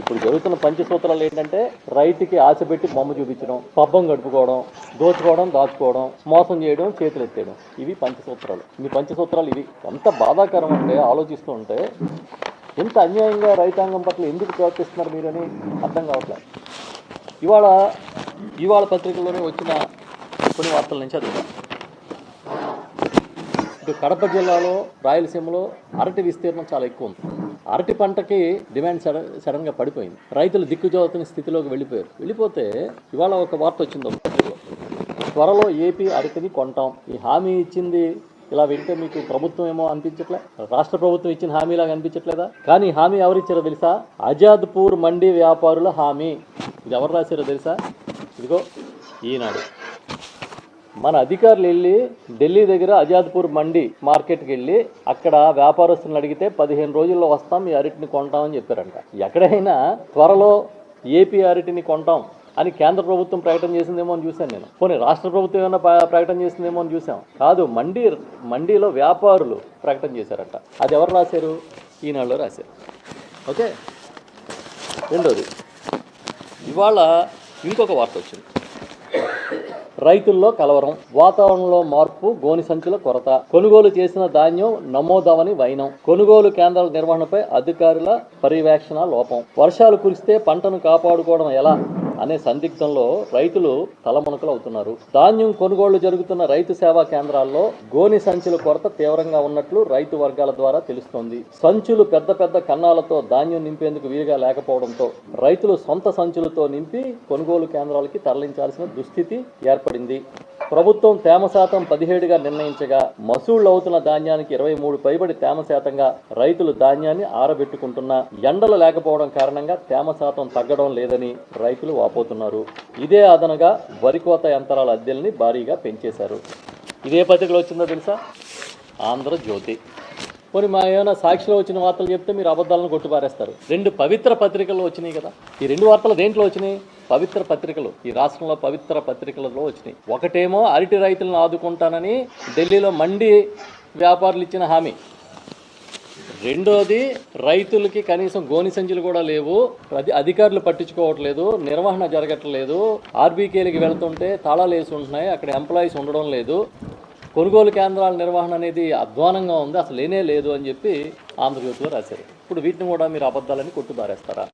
ఇప్పుడు జరుగుతున్న పంచసూత్రాలు ఏంటంటే రైతుకి ఆశ పెట్టి బొమ్మ చూపించడం పబ్బం గడుపుకోవడం దోచుకోవడం దాచుకోవడం మోసం చేయడం చేతులు ఎత్తేయడం. ఇవి పంచసూత్రాలు ఈ పంచసూత్రాలు ఇవి. ఎంత బాధాకరం అంటే ఆలోచిస్తూ ఉంటే ఎంత అన్యాయంగా రైతాంగం పట్ల ఎందుకు ప్రవర్తిస్తున్నారు మీరని అర్థం కావట్లేదు. ఇవాళ ఇవాళ పత్రికల్లోనే వచ్చిన కొన్ని వార్తల నుంచి అది కడప జిల్లాలో రాయలసీమలో అరటి విస్తీర్ణం చాలా ఎక్కువ ఉంది. అరటి పంటకి డిమాండ్ సడన్ సడన్గా పడిపోయింది. రైతులు దిక్కుజోతుని స్థితిలోకి వెళ్ళిపోయారు. వెళ్ళిపోతే ఇవాళ ఒక వార్త వచ్చింది. త్వరలో ఏపీ అరటిని కొంటాం. ఈ హామీ ఇచ్చింది ఇలా వింటే మీకు ప్రభుత్వం ఏమో అనిపించట్లే? రాష్ట్ర ప్రభుత్వం ఇచ్చిన హామీలాగా అనిపించట్లేదా? కానీ హామీ ఎవరిచ్చారో తెలుసా? ఆజాద్పూర్ మండీ వ్యాపారుల హామీ. ఇది ఎవరు రాశారో తెలుసా? ఇదిగో ఈనాడు. మన అధికారులు వెళ్ళి ఢిల్లీ దగ్గర అజాద్పూర్ మండి మార్కెట్కి వెళ్ళి అక్కడ వ్యాపారస్తులను అడిగితే పదిహేను రోజుల్లో వస్తాం ఈ అరటిని కొంటామని చెప్పారంట. ఎక్కడైనా త్వరలో ఏపీ అరటిని కొంటాం అని కేంద్ర ప్రభుత్వం ప్రకటన చేసిందేమో అని చూశాను నేను. పోనీ రాష్ట్ర ప్రభుత్వం ఏమైనా ప్రకటన చేసిందేమో అని చూసాం కాదు మండీ మండీలో వ్యాపారులు ప్రకటన చేశారట. అది ఎవరు రాశారు? ఈనాడులో రాశారు. ఓకే? రెండోది. ఇవాళ ఇంకొక వార్త వచ్చింది. రైతుల్లో కలవరం వాతావరణంలో మార్పు గోని సంచుల కొరత కొనుగోలు చేసిన ధాన్యం నమోదవని వైనం కొనుగోలు కేంద్రాల నిర్వహణపై అధికారుల పర్యవేక్షణ లోపం. వర్షాలు కురిస్తే పంటను కాపాడుకోవడం ఎలా? అనే సందిగ్ధంలో రైతులు తలమునకలు అవుతున్నారు. ధాన్యం కొనుగోళ్ళు జరుగుతున్న రైతు సేవా కేంద్రాల్లో గోని సంచుల కొరత తీవ్రంగా ఉన్నట్లు రైతు వర్గాల ద్వారా తెలుస్తోంది. సంచులు పెద్ద పెద్ద కన్నాలతో ధాన్యం నింపేందుకు వీలుగా లేకపోవడంతో రైతులు సొంత సంచులతో నింపి కొనుగోలు కేంద్రాలకి తరలించాల్సిన దుస్థితి ఏర్పడింది. ప్రభుత్వం తేమ శాతం పదిహేడుగా నిర్ణయించగా మసూళ్ళు అవుతున్న ధాన్యానికి ఇరవై మూడు పైబడి తేమ శాతంగా రైతులు ధాన్యాన్ని ఆరబెట్టుకుంటున్నా ఎండలు లేకపోవడం కారణంగా తేమ శాతం తగ్గడం లేదని రైతులు వాపోతున్నారు ఇదే అదనగా వరి కోత యంత్రాల అద్దెల్ని భారీగా పెంచేశారు. ఇదే పత్రికలో వచ్చిందో తెలుసా? ఆంధ్రజ్యోతి కొన్ని మా ఏమైనా సాక్షిలో వచ్చిన వార్తలు చెప్తే మీరు అబద్ధాలను కొట్టుపారేస్తారు. రెండు పవిత్ర పత్రికల్లో వచ్చినాయి కదా. ఈ రెండు వార్తలు దేంట్లో వచ్చినాయి? పవిత్ర పత్రికలు. ఈ రాష్ట్రంలో పవిత్ర పత్రికలలో వచ్చినాయి. ఒకటేమో అరటి రైతులను ఆదుకుంటానని ఢిల్లీలో మండి వ్యాపారులు ఇచ్చిన హామీ. రెండోది రైతులకి కనీసం గోని సంచులు కూడా లేవు. అది అధికారులు పట్టించుకోవట్లేదు. నిర్వహణ జరగట్లేదు. ఆర్బీకేలకి వెళ్తుంటే తాళాలు వేసి ఉంటున్నాయి. అక్కడ ఎంప్లాయీస్ ఉండడం లేదు. కొనుగోలు కేంద్రాల నిర్వహణ అనేది అధ్వానంగా ఉంది. అసలు లేనే లేదు అని చెప్పి ఆంధ్రజ్యోతిలో రాశారు. ఇప్పుడు వీటిని కూడా మీరు అబద్ధాలని కొట్టుబారేస్తారా